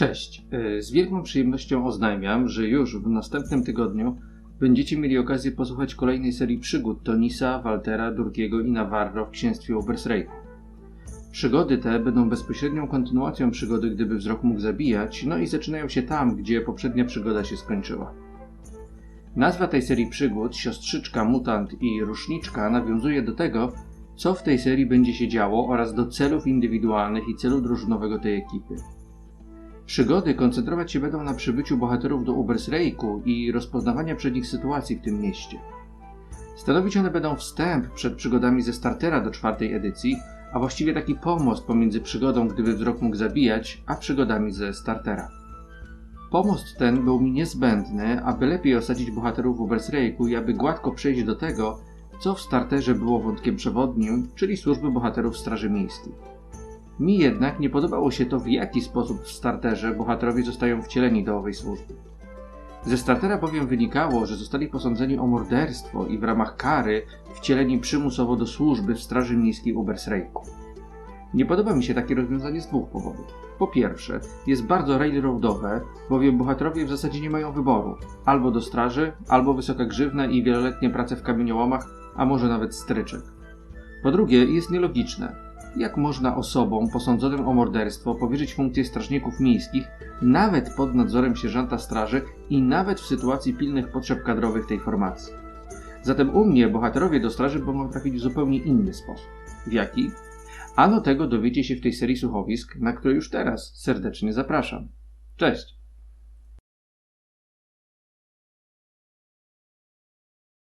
Cześć. E, Z wielką przyjemnością oznajmiam, że już w następnym tygodniu będziecie mieli okazję posłuchać kolejnej serii przygód Tonisa, Waltera, Durgiego i Navarro w księstwie Obersreichu. Przygody te będą bezpośrednią kontynuacją przygody Gdyby wzrok mógł zabijać, no i zaczynają się tam, gdzie poprzednia przygoda się skończyła. Nazwa tej serii przygód, Siostrzyczka, Mutant i Ruszniczka nawiązuje do tego, co w tej serii będzie się działo oraz do celów indywidualnych i celu drużynowego tej ekipy. Przygody koncentrować się będą na przybyciu bohaterów do Ubersreiku i rozpoznawania przed nich sytuacji w tym mieście. Stanowić one będą wstęp przed przygodami ze startera do czwartej edycji, a właściwie taki pomost pomiędzy przygodą, gdyby wzrok mógł zabijać, a przygodami ze startera. Pomost ten był mi niezbędny, aby lepiej osadzić bohaterów w Ubersreiku i aby gładko przejść do tego, co w starterze było wątkiem przewodnim, czyli służby bohaterów Straży Miejskiej. Mi jednak nie podobało się to, w jaki sposób w starterze bohaterowie zostają wcieleni do owej służby. Ze startera bowiem wynikało, że zostali posądzeni o morderstwo i w ramach kary wcieleni przymusowo do służby w Straży Miejskiej Ubersreiku. Nie podoba mi się takie rozwiązanie z dwóch powodów. Po pierwsze, jest bardzo railroadowe, bowiem bohaterowie w zasadzie nie mają wyboru. Albo do straży, albo wysoka grzywna i wieloletnie prace w kamieniołomach, a może nawet stryczek. Po drugie, jest nielogiczne. Jak można osobom posądzonym o morderstwo powierzyć funkcję strażników miejskich, nawet pod nadzorem sierżanta straży i nawet w sytuacji pilnych potrzeb kadrowych tej formacji? Zatem u mnie bohaterowie do straży mogą trafić w zupełnie inny sposób. W jaki? Ano tego dowiecie się w tej serii słuchowisk, na które już teraz serdecznie zapraszam. Cześć!